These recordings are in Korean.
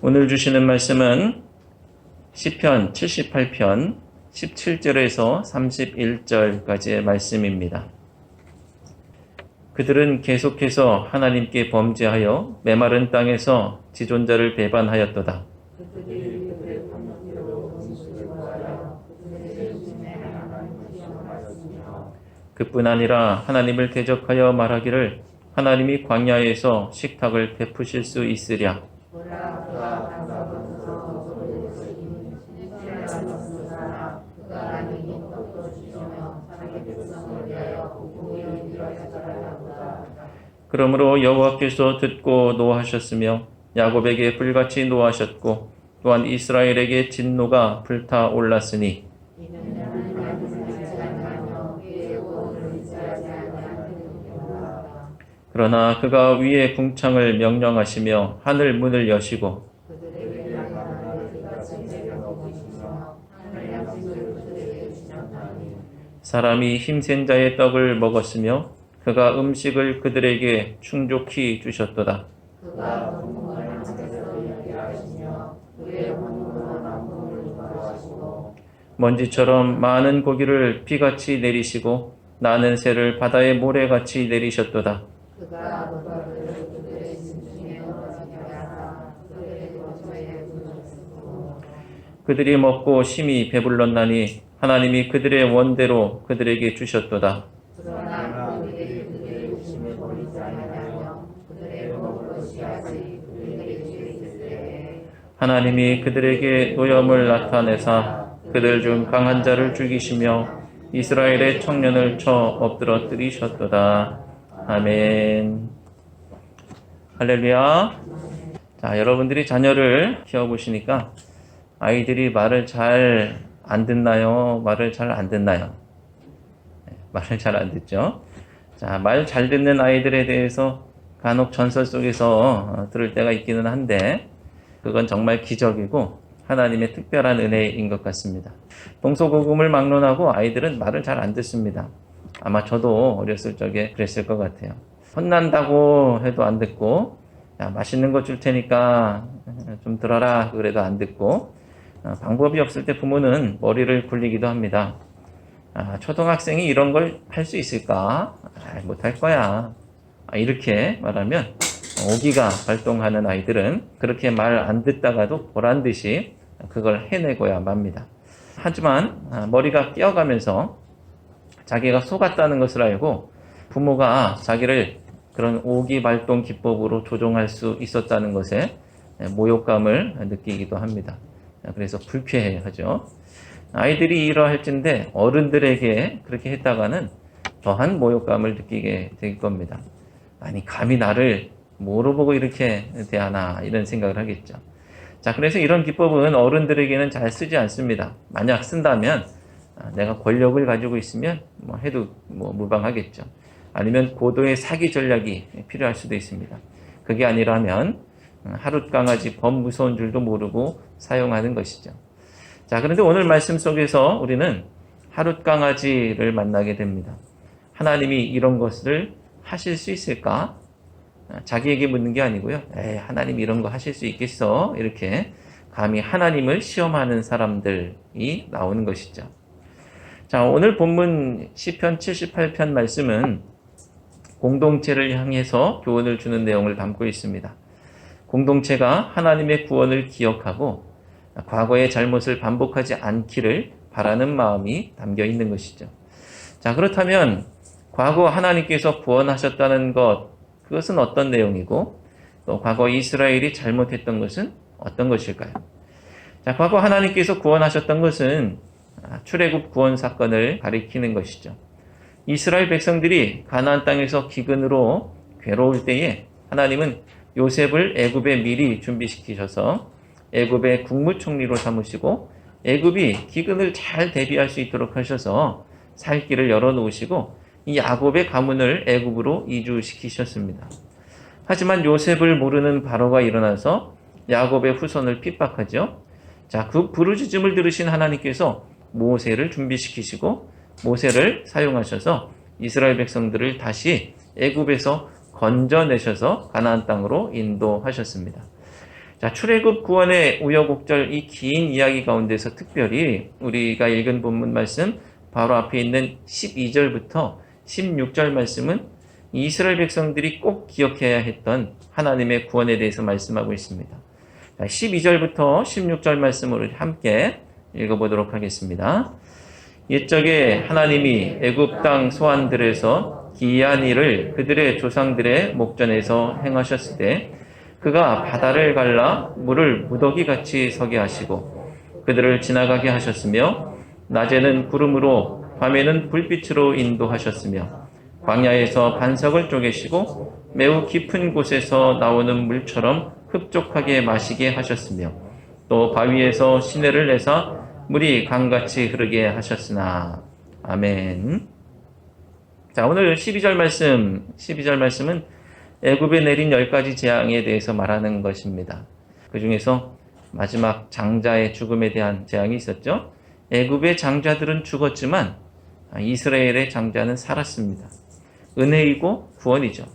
오늘 주시는 말씀은 시편 78편 17절에서 31절까지의 말씀입니다. 그들은 계속해서 하나님께 범죄하여 메마른 땅에서 지존자를 배반하였도다. 그뿐 아니라 하나님을 대적하여 말하기를 하나님이 광야에서 식탁을 베푸실 수 있으랴. 그러므로 여호와께서 듣고 노하셨으며 야곱에게 불같이 노하셨고 또한 이스라엘에게 진노가 불타 올랐으니 그러나 그가 위에 궁창을 명령하시며 하늘 문을 여시고 사람이 힘센 자의 떡을 먹었으며 그가 음식을 그들에게 충족히 주셨도다. 먼지처럼 많은 고기를 비같이 내리시고 나는 새를 바다의 모래같이 내리셨도다. 그들이 먹고 심히 배불렀나니 하나님이 그들의 원대로 그들에게 주셨도다. 하나님이 그들에게 노염을 나타내사 그들 중 강한 자를 죽이시며 이스라엘의 청년을 쳐 엎드러뜨리셨도다. 아멘. 할렐루야. 자, 여러분들이 자녀를 키워보시니까 아이들이 말을 잘 안 듣나요? 말을 잘 안 듣나요? 네, 말을 잘 안 듣죠? 자, 말 잘 듣는 아이들에 대해서 간혹 전설 속에서 어, 들을 때가 있기는 한데, 그건 정말 기적이고 하나님의 특별한 은혜인 것 같습니다. 동서고금을 막론하고 아이들은 말을 잘 안 듣습니다. 아마 저도 어렸을 적에 그랬을 것 같아요. 혼난다고 해도 안 듣고, 야, 맛있는 거 줄 테니까 좀 들어라. 그래도 안 듣고, 어, 방법이 없을 때 부모는 머리를 굴리기도 합니다. 아, 초등학생이 이런 걸 할 수 있을까? 아, 못할 거야. 아, 이렇게 말하면 오기가 발동하는 아이들은 그렇게 말 안 듣다가도 보란 듯이 그걸 해내고야 맙니다. 하지만 아, 머리가 뛰어가면서 자기가 속았다는 것을 알고 부모가 자기를 그런 오기 발동 기법으로 조종할 수 있었다는 것에 모욕감을 느끼기도 합니다. 그래서 불쾌해하죠. 아이들이 이러할진데 어른들에게 그렇게 했다가는 더한 모욕감을 느끼게 될 겁니다. 아니 감히 나를 뭐로 보고 이렇게 대하나 이런 생각을 하겠죠. 자 그래서 이런 기법은 어른들에게는 잘 쓰지 않습니다. 만약 쓴다면 아, 내가 권력을 가지고 있으면 뭐 해도 뭐 무방하겠죠. 아니면 고도의 사기 전략이 필요할 수도 있습니다. 그게 아니라면 하룻 강아지 범 무서운 줄도 모르고 사용하는 것이죠. 자, 그런데 오늘 말씀 속에서 우리는 하룻 강아지를 만나게 됩니다. 하나님이 이런 것을 하실 수 있을까? 자기에게 묻는 게 아니고요. 에이, 하나님 이런 거 하실 수 있겠어? 이렇게 감히 하나님을 시험하는 사람들이 나오는 것이죠. 자, 오늘 본문 시편 78편 말씀은 공동체를 향해서 교훈을 주는 내용을 담고 있습니다. 공동체가 하나님의 구원을 기억하고 과거의 잘못을 반복하지 않기를 바라는 마음이 담겨 있는 것이죠. 자, 그렇다면 과거 하나님께서 구원하셨다는 것, 그것은 어떤 내용이고 또 과거 이스라엘이 잘못했던 것은 어떤 것일까요? 자, 과거 하나님께서 구원하셨던 것은 출애굽 구원 사건을 가리키는 것이죠. 이스라엘 백성들이 가나안 땅에서 기근으로 괴로울 때에 하나님은 요셉을 애굽에 미리 준비시키셔서 애굽의 국무총리로 삼으시고 애굽이 기근을 잘 대비할 수 있도록 하셔서 살 길을 열어 놓으시고 이 야곱의 가문을 애굽으로 이주시키셨습니다. 하지만 요셉을 모르는 바로가 일어나서 야곱의 후손을 핍박하죠. 자, 그 부르짖음을 들으신 하나님께서 모세를 준비시키시고 모세를 사용하셔서 이스라엘 백성들을 다시 애굽에서 건져내셔서 가나안 땅으로 인도하셨습니다. 자, 출애굽 구원의 우여곡절 이 긴 이야기 가운데서 특별히 우리가 읽은 본문 말씀 바로 앞에 있는 12절부터 16절 말씀은 이스라엘 백성들이 꼭 기억해야 했던 하나님의 구원에 대해서 말씀하고 있습니다. 자, 12절부터 16절 말씀을 함께 읽어보도록 하겠습니다. 옛적에 하나님이 애굽 땅 소환들에서 기이한 일을 그들의 조상들의 목전에서 행하셨을 때 그가 바다를 갈라 물을 무더기 같이 서게 하시고 그들을 지나가게 하셨으며 낮에는 구름으로 밤에는 불빛으로 인도하셨으며 광야에서 반석을 쪼개시고 매우 깊은 곳에서 나오는 물처럼 흡족하게 마시게 하셨으며 또 바위에서 시내를 내사 물이 강같이 흐르게 하셨으나 아멘. 자, 오늘 12절 말씀, 12절 말씀은 애굽에 내린 열 가지 재앙에 대해서 말하는 것입니다. 그 중에서 마지막 장자의 죽음에 대한 재앙이 있었죠. 애굽의 장자들은 죽었지만 이스라엘의 장자는 살았습니다. 은혜이고 구원이죠.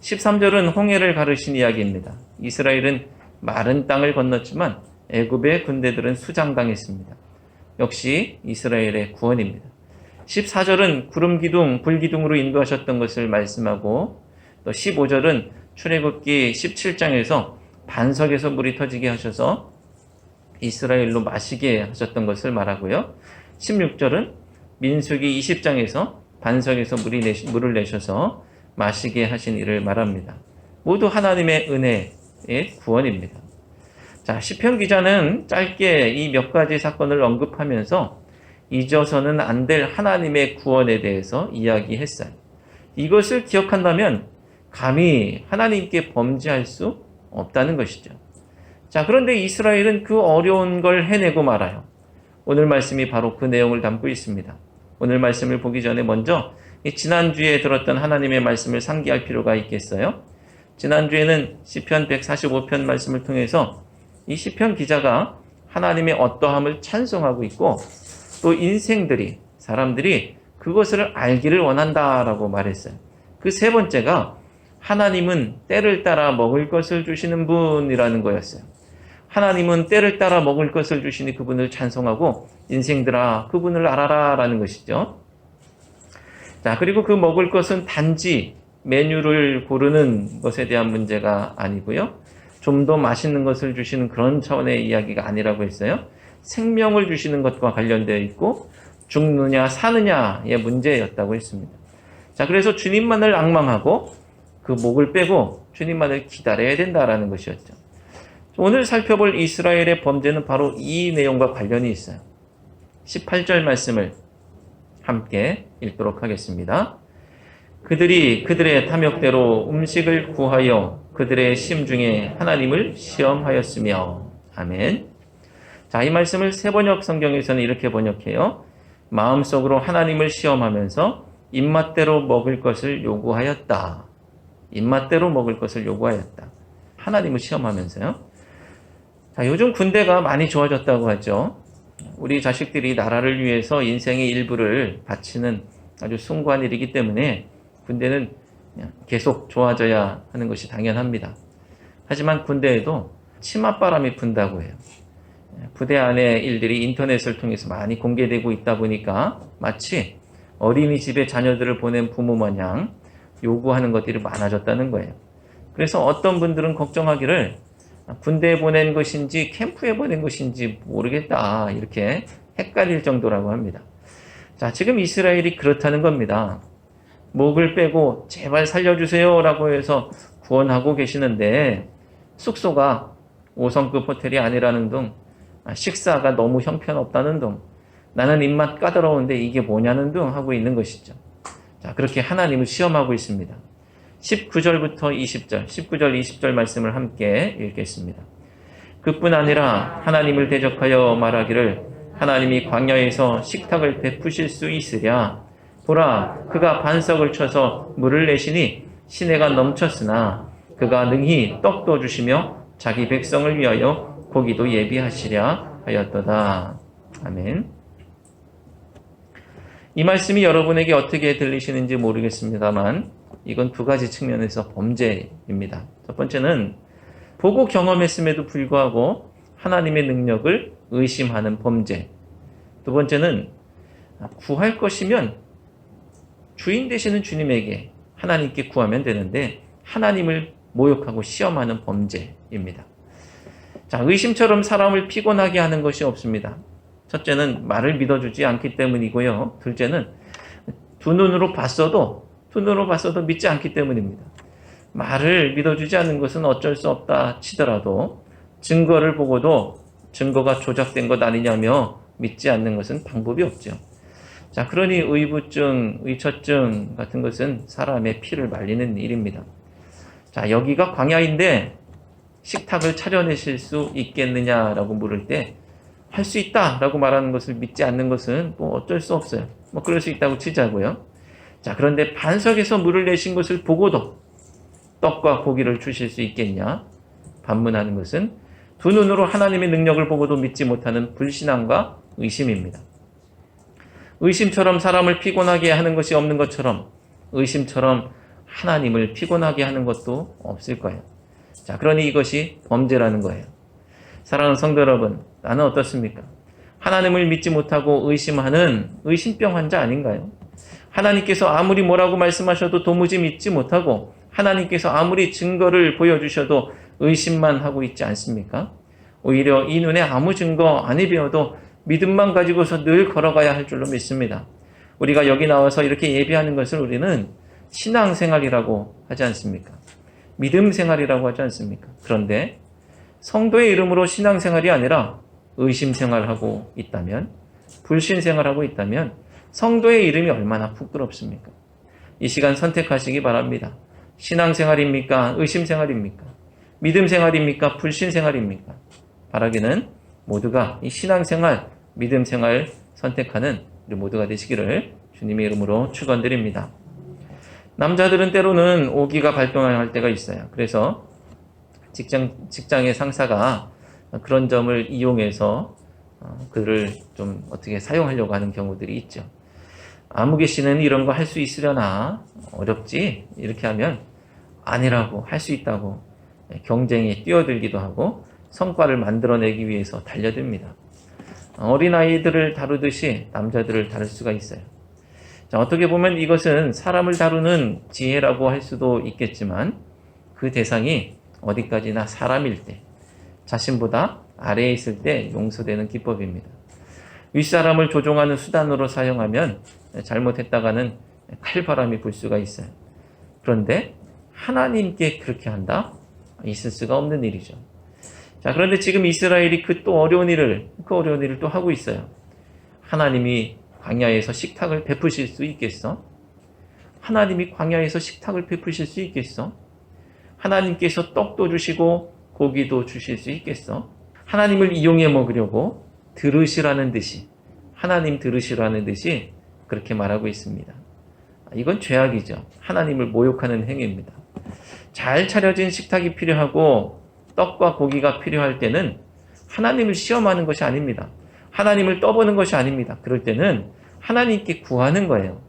13절은 홍해를 가르신 이야기입니다. 이스라엘은 마른 땅을 건넜지만 애굽의 군대들은 수장당했습니다. 역시 이스라엘의 구원입니다. 14절은 구름 기둥, 불 기둥으로 인도하셨던 것을 말씀하고 또 15절은 출애굽기 17장에서 반석에서 물이 터지게 하셔서 이스라엘로 마시게 하셨던 것을 말하고요. 16절은 민수기 20장에서 반석에서 물이 내시, 물을 내셔서 마시게 하신 일을 말합니다. 모두 하나님의 은혜의 구원입니다. 자, 시편 기자는 짧게 이 몇 가지 사건을 언급하면서 잊어서는 안 될 하나님의 구원에 대해서 이야기했어요. 이것을 기억한다면 감히 하나님께 범죄할 수 없다는 것이죠. 자, 그런데 이스라엘은 그 어려운 걸 해내고 말아요. 오늘 말씀이 바로 그 내용을 담고 있습니다. 오늘 말씀을 보기 전에 먼저 지난주에 들었던 하나님의 말씀을 상기할 필요가 있겠어요? 지난주에는 시편 145편 말씀을 통해서 이 시편 기자가 하나님의 어떠함을 찬송하고 있고 또 인생들이 사람들이 그것을 알기를 원한다라고 말했어요. 그 세 번째가 하나님은 때를 따라 먹을 것을 주시는 분이라는 거였어요. 하나님은 때를 따라 먹을 것을 주시니 그분을 찬송하고 인생들아 그분을 알아라라는 것이죠. 자, 그리고 그 먹을 것은 단지 메뉴를 고르는 것에 대한 문제가 아니고요. 좀 더 맛있는 것을 주시는 그런 차원의 이야기가 아니라고 했어요. 생명을 주시는 것과 관련되어 있고 죽느냐 사느냐의 문제였다고 했습니다. 자, 그래서 주님만을 악망하고 그 목을 빼고 주님만을 기다려야 된다라는 것이었죠. 오늘 살펴볼 이스라엘의 범죄는 바로 이 내용과 관련이 있어요. 18절 말씀을 함께 읽도록 하겠습니다. 그들이 그들의 탐욕대로 음식을 구하여 그들의 심중에 하나님을 시험하였으며 아멘. 자, 이 말씀을 세번역 성경에서는 이렇게 번역해요. 마음속으로 하나님을 시험하면서 입맛대로 먹을 것을 요구하였다. 입맛대로 먹을 것을 요구하였다. 하나님을 시험하면서요. 자, 요즘 군대가 많이 좋아졌다고 하죠. 우리 자식들이 나라를 위해서 인생의 일부를 바치는 아주 숭고한 일이기 때문에 군대는 계속 좋아져야 하는 것이 당연합니다. 하지만 군대에도 치맛바람이 분다고 해요. 부대 안의 일들이 인터넷을 통해서 많이 공개되고 있다 보니까 마치 어린이집에 자녀들을 보낸 부모 마냥 요구하는 것들이 많아졌다는 거예요. 그래서 어떤 분들은 걱정하기를 군대에 보낸 것인지 캠프에 보낸 것인지 모르겠다. 이렇게 헷갈릴 정도라고 합니다. 자, 지금 이스라엘이 그렇다는 겁니다. 목을 빼고 제발 살려주세요. 라고 해서 구원하고 계시는데 숙소가 5성급 호텔이 아니라는 등 식사가 너무 형편없다는 등 나는 입맛 까다로운데 이게 뭐냐는 등 하고 있는 것이죠. 자, 그렇게 하나님을 시험하고 있습니다. 19절부터 20절, 19절, 20절 말씀을 함께 읽겠습니다. 그뿐 아니라 하나님을 대적하여 말하기를 하나님이 광야에서 식탁을 베푸실 수 있으랴. 보라, 그가 반석을 쳐서 물을 내시니 시내가 넘쳤으나 그가 능히 떡도 주시며 자기 백성을 위하여 고기도 예비하시랴 하였도다. 아멘. 이 말씀이 여러분에게 어떻게 들리시는지 모르겠습니다만 이건 두 가지 측면에서 범죄입니다. 첫 번째는 보고 경험했음에도 불구하고 하나님의 능력을 의심하는 범죄. 두 번째는 구할 것이면 주인 되시는 주님에게 하나님께 구하면 되는데 하나님을 모욕하고 시험하는 범죄입니다. 자, 의심처럼 사람을 피곤하게 하는 것이 없습니다. 첫째는 말을 믿어주지 않기 때문이고요. 둘째는 두 눈으로 봤어도 두 눈으로 봤어도 믿지 않기 때문입니다. 말을 믿어주지 않는 것은 어쩔 수 없다 치더라도 증거를 보고도 증거가 조작된 것 아니냐며 믿지 않는 것은 방법이 없죠. 자, 그러니 의부증, 의처증 같은 것은 사람의 피를 말리는 일입니다. 자, 여기가 광야인데 식탁을 차려내실 수 있겠느냐라고 물을 때 할 수 있다라고 말하는 것을 믿지 않는 것은 뭐 어쩔 수 없어요. 뭐 그럴 수 있다고 치자고요. 자, 그런데 반석에서 물을 내신 것을 보고도 떡과 고기를 주실 수 있겠냐? 반문하는 것은 두 눈으로 하나님의 능력을 보고도 믿지 못하는 불신앙과 의심입니다. 의심처럼 사람을 피곤하게 하는 것이 없는 것처럼 의심처럼 하나님을 피곤하게 하는 것도 없을 거예요. 자, 그러니 이것이 범죄라는 거예요. 사랑하는 성도 여러분, 나는 어떻습니까? 하나님을 믿지 못하고 의심하는 의심병 환자 아닌가요? 하나님께서 아무리 뭐라고 말씀하셔도 도무지 믿지 못하고 하나님께서 아무리 증거를 보여주셔도 의심만 하고 있지 않습니까? 오히려 이 눈에 아무 증거 아니 배워도 믿음만 가지고서 늘 걸어가야 할 줄로 믿습니다. 우리가 여기 나와서 이렇게 예배하는 것을 우리는 신앙생활이라고 하지 않습니까? 믿음 생활이라고 하지 않습니까? 그런데 성도의 이름으로 신앙생활이 아니라 의심 생활하고 있다면, 불신 생활하고 있다면 성도의 이름이 얼마나 부끄럽습니까? 이 시간 선택하시기 바랍니다. 신앙생활입니까? 의심생활입니까? 믿음생활입니까? 불신생활입니까? 바라기는 모두가 이 신앙생활, 믿음 생활 선택하는 우리 모두가 되시기를 주님의 이름으로 축원드립니다. 남자들은 때로는 오기가 발동할 때가 있어요. 그래서 직장 직장의 상사가 그런 점을 이용해서 어, 그를 좀 어떻게 사용하려고 하는 경우들이 있죠. 아무개 씨는 이런 거 할 수 있으려나 어렵지 이렇게 하면 아니라고 할 수 있다고 경쟁에 뛰어들기도 하고 성과를 만들어내기 위해서 달려듭니다. 어린아이들을 다루듯이 남자들을 다룰 수가 있어요. 자, 어떻게 보면 이것은 사람을 다루는 지혜라고 할 수도 있겠지만 그 대상이 어디까지나 사람일 때, 자신보다 아래에 있을 때 용서되는 기법입니다. 윗사람을 조종하는 수단으로 사용하면 잘못했다가는 칼바람이 불 수가 있어요. 그런데 하나님께 그렇게 한다? 있을 수가 없는 일이죠. 자, 그런데 지금 이스라엘이 그 또 어려운 일을, 그 어려운 일을 또 하고 있어요. 하나님이 광야에서 식탁을 베푸실 수 있겠어? 하나님이 광야에서 식탁을 베푸실 수 있겠어? 하나님께서 떡도 주시고 고기도 주실 수 있겠어? 하나님을 이용해 먹으려고 들으시라는 듯이, 하나님 들으시라는 듯이 그렇게 말하고 있습니다. 이건 죄악이죠. 하나님을 모욕하는 행위입니다. 잘 차려진 식탁이 필요하고 떡과 고기가 필요할 때는 하나님을 시험하는 것이 아닙니다. 하나님을 떠보는 것이 아닙니다. 그럴 때는 하나님께 구하는 거예요.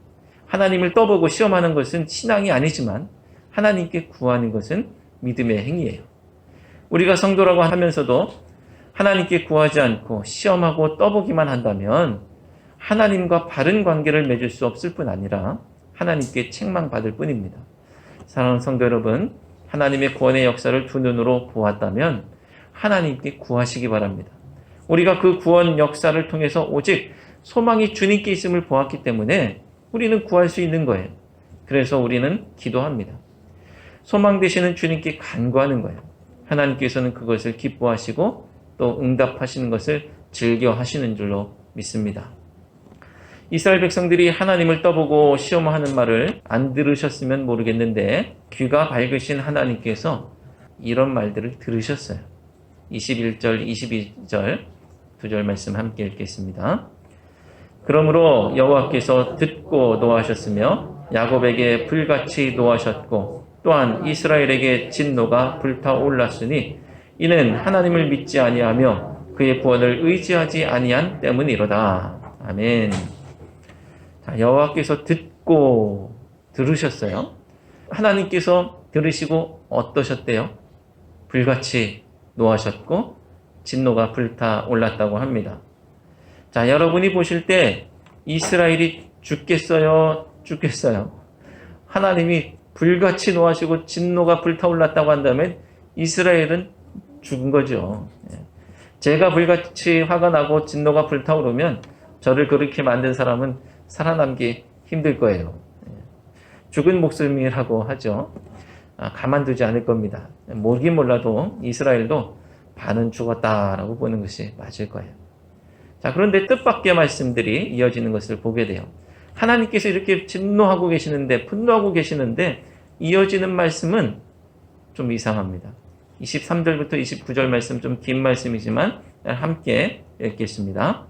하나님을 떠보고 시험하는 것은 신앙이 아니지만 하나님께 구하는 것은 믿음의 행위예요. 우리가 성도라고 하면서도 하나님께 구하지 않고 시험하고 떠보기만 한다면 하나님과 바른 관계를 맺을 수 없을 뿐 아니라 하나님께 책망받을 뿐입니다. 사랑하는 성도 여러분, 하나님의 구원의 역사를 두 눈으로 보았다면 하나님께 구하시기 바랍니다. 우리가 그 구원 역사를 통해서 오직 소망이 주님께 있음을 보았기 때문에 우리는 구할 수 있는 거예요. 그래서 우리는 기도합니다. 소망 되시는 주님께 간구하는 거예요. 하나님께서는 그것을 기뻐하시고 또 응답하시는 것을 즐겨 하시는 줄로 믿습니다. 이스라엘 백성들이 하나님을 떠보고 시험하는 말을 안 들으셨으면 모르겠는데 귀가 밝으신 하나님께서 이런 말들을 들으셨어요. 21절, 22절 두 절 말씀 함께 읽겠습니다. 그러므로 여호와께서 듣고 노하셨으며 야곱에게 불같이 노하셨고 또한 이스라엘에게 진노가 불타올랐으니 이는 하나님을 믿지 아니하며 그의 구원을 의지하지 아니한 때문이로다. 아멘. 자, 여호와께서 듣고 들으셨어요. 하나님께서 들으시고 어떠셨대요? 불같이 노하셨고 진노가 불타 올랐다고 합니다. 자, 여러분이 보실 때 이스라엘이 죽겠어요? 죽겠어요? 하나님이 불같이 노하시고 진노가 불타올랐다고 한다면 이스라엘은 죽은 거죠. 예. 제가 불같이 화가 나고 진노가 불타오르면 저를 그렇게 만든 사람은 살아남기 힘들 거예요. 예. 죽은 목숨이라고 하죠. 아, 가만두지 않을 겁니다. 모르긴 몰라도 이스라엘도 반은 죽었다라고 보는 것이 맞을 거예요. 자, 그런데 뜻밖의 말씀들이 이어지는 것을 보게 돼요. 하나님께서 이렇게 진노하고 계시는데, 분노하고 계시는데, 이어지는 말씀은 좀 이상합니다. 23절부터 29절 말씀 좀 긴 말씀이지만, 함께 읽겠습니다.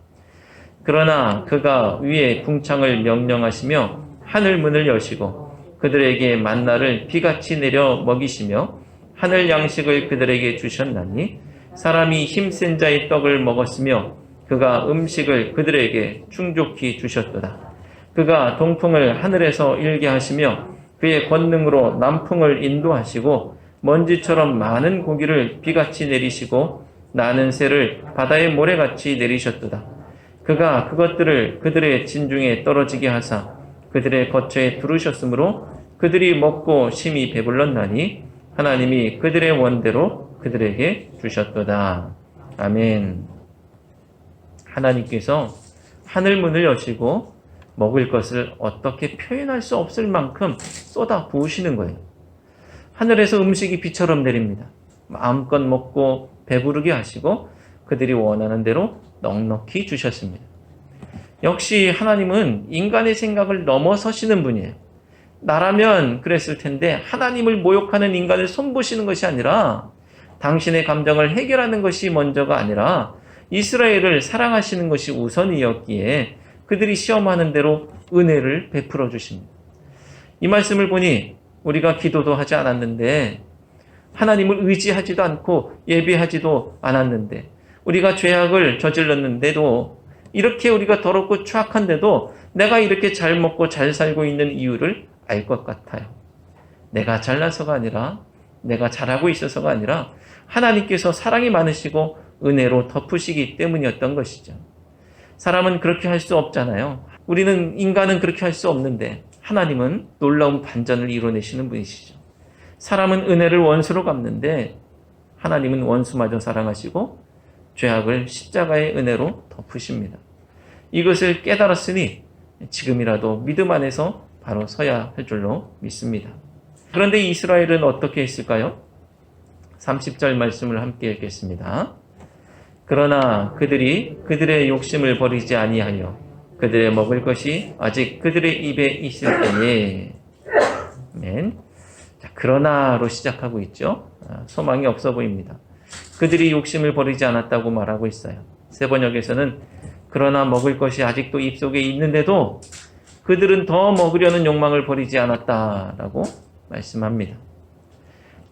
그러나 그가 위에 궁창을 명령하시며, 하늘 문을 여시고, 그들에게 만나를 비같이 내려 먹이시며, 하늘 양식을 그들에게 주셨나니, 사람이 힘센 자의 떡을 먹었으며, 그가 음식을 그들에게 충족히 주셨도다. 그가 동풍을 하늘에서 일게 하시며 그의 권능으로 남풍을 인도하시고 먼지처럼 많은 고기를 비같이 내리시고 나는 새를 바다의 모래같이 내리셨도다. 그가 그것들을 그들의 진중에 떨어지게 하사 그들의 거처에 두르셨으므로 그들이 먹고 심히 배불렀나니 하나님이 그들의 원대로 그들에게 주셨도다. 아멘. 하나님께서 하늘 문을 여시고 먹을 것을 어떻게 표현할 수 없을 만큼 쏟아 부으시는 거예요. 하늘에서 음식이 비처럼 내립니다. 마음껏 먹고 배부르게 하시고 그들이 원하는 대로 넉넉히 주셨습니다. 역시 하나님은 인간의 생각을 넘어서시는 분이에요. 나라면 그랬을 텐데 하나님을 모욕하는 인간을 손보시는 것이 아니라 당신의 감정을 해결하는 것이 먼저가 아니라 이스라엘을 사랑하시는 것이 우선이었기에 그들이 시험하는 대로 은혜를 베풀어 주십니다. 이 말씀을 보니 우리가 기도도 하지 않았는데 하나님을 의지하지도 않고 예배하지도 않았는데 우리가 죄악을 저질렀는데도 이렇게 우리가 더럽고 추악한데도 내가 이렇게 잘 먹고 잘 살고 있는 이유를 알 것 같아요. 내가 잘나서가 아니라 내가 잘하고 있어서가 아니라 하나님께서 사랑이 많으시고 은혜로 덮으시기 때문이었던 것이죠. 사람은 그렇게 할 수 없잖아요. 우리는 인간은 그렇게 할 수 없는데 하나님은 놀라운 반전을 이뤄내시는 분이시죠. 사람은 은혜를 원수로 갚는데 하나님은 원수마저 사랑하시고 죄악을 십자가의 은혜로 덮으십니다. 이것을 깨달았으니 지금이라도 믿음 안에서 바로 서야 할 줄로 믿습니다. 그런데 이스라엘은 어떻게 했을까요? 30절 말씀을 함께 읽겠습니다. 그러나 그들이 그들의 욕심을 버리지 아니하여 그들의 먹을 것이 아직 그들의 입에 있을 때에 맨 자, 그러나로 시작하고 있죠. 아, 소망이 없어 보입니다. 그들이 욕심을 버리지 않았다고 말하고 있어요. 세 번역에서는 그러나 먹을 것이 아직도 입속에 있는데도 그들은 더 먹으려는 욕망을 버리지 않았다라고 말씀합니다.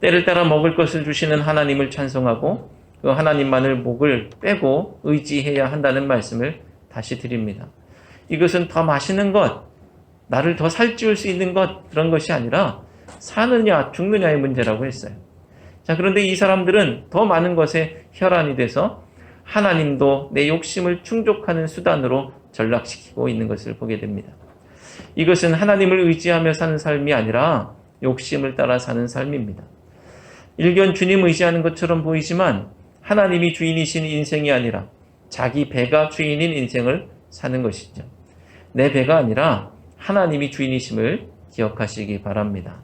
때를 따라 먹을 것을 주시는 하나님을 찬송하고 그 하나님만을 목을 빼고 의지해야 한다는 말씀을 다시 드립니다. 이것은 더 맛있는 것, 나를 더 살찌울 수 있는 것, 그런 것이 아니라 사느냐, 죽느냐의 문제라고 했어요. 자, 그런데 이 사람들은 더 많은 것에 혈안이 돼서 하나님도 내 욕심을 충족하는 수단으로 전락시키고 있는 것을 보게 됩니다. 이것은 하나님을 의지하며 사는 삶이 아니라 욕심을 따라 사는 삶입니다. 일견 주님 의지하는 것처럼 보이지만 하나님이 주인이신 인생이 아니라 자기 배가 주인인 인생을 사는 것이죠. 내 배가 아니라 하나님이 주인이심을 기억하시기 바랍니다.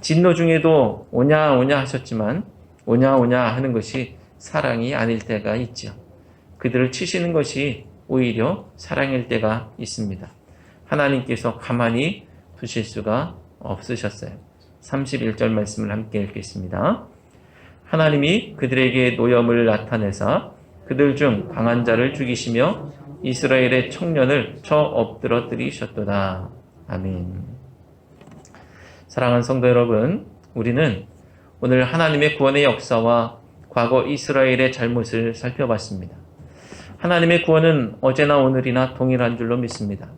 진노 중에도 오냐 오냐 하셨지만 오냐 오냐 하는 것이 사랑이 아닐 때가 있죠. 그들을 치시는 것이 오히려 사랑일 때가 있습니다. 하나님께서 가만히 두실 수가 없으셨어요. 31절 말씀을 함께 읽겠습니다. 하나님이 그들에게 노염을 나타내사 그들 중 강한 자를 죽이시며 이스라엘의 청년을 쳐 엎드러뜨리셨도다. 아멘. 사랑하는 성도 여러분, 우리는 오늘 하나님의 구원의 역사와 과거 이스라엘의 잘못을 살펴봤습니다. 하나님의 구원은 어제나 오늘이나 동일한 줄로 믿습니다.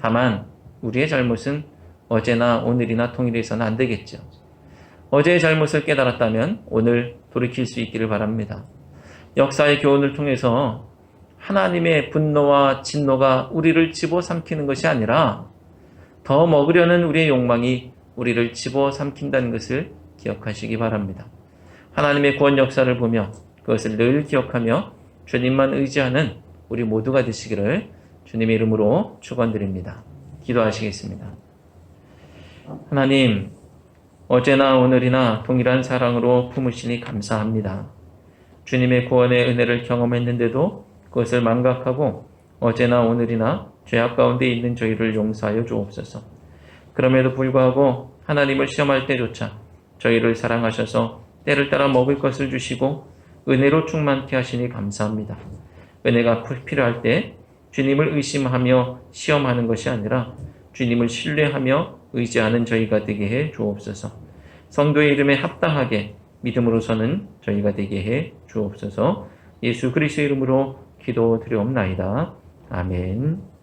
다만 우리의 잘못은 어제나 오늘이나 통일해서는 안 되겠죠. 어제의 잘못을 깨달았다면 오늘 돌이킬 수 있기를 바랍니다. 역사의 교훈을 통해서 하나님의 분노와 진노가 우리를 집어삼키는 것이 아니라 더 먹으려는 우리의 욕망이 우리를 집어삼킨다는 것을 기억하시기 바랍니다. 하나님의 구원 역사를 보며 그것을 늘 기억하며 주님만 의지하는 우리 모두가 되시기를 주님의 이름으로 축원드립니다. 기도하시겠습니다. 하나님, 어제나 오늘이나 동일한 사랑으로 품으시니 감사합니다. 주님의 구원의 은혜를 경험했는데도 그것을 망각하고 어제나 오늘이나 죄악 가운데 있는 저희를 용서하여 주옵소서. 그럼에도 불구하고 하나님을 시험할 때조차 저희를 사랑하셔서 때를 따라 먹을 것을 주시고 은혜로 충만케 하시니 감사합니다. 은혜가 필요할 때 주님을 의심하며 시험하는 것이 아니라 주님을 신뢰하며 의지하는 저희가 되게 해 주옵소서. 성도의 이름에 합당하게 믿음으로 서는 저희가 되게 해 주옵소서. 예수 그리스도의 이름으로 기도드리옵나이다. 아멘.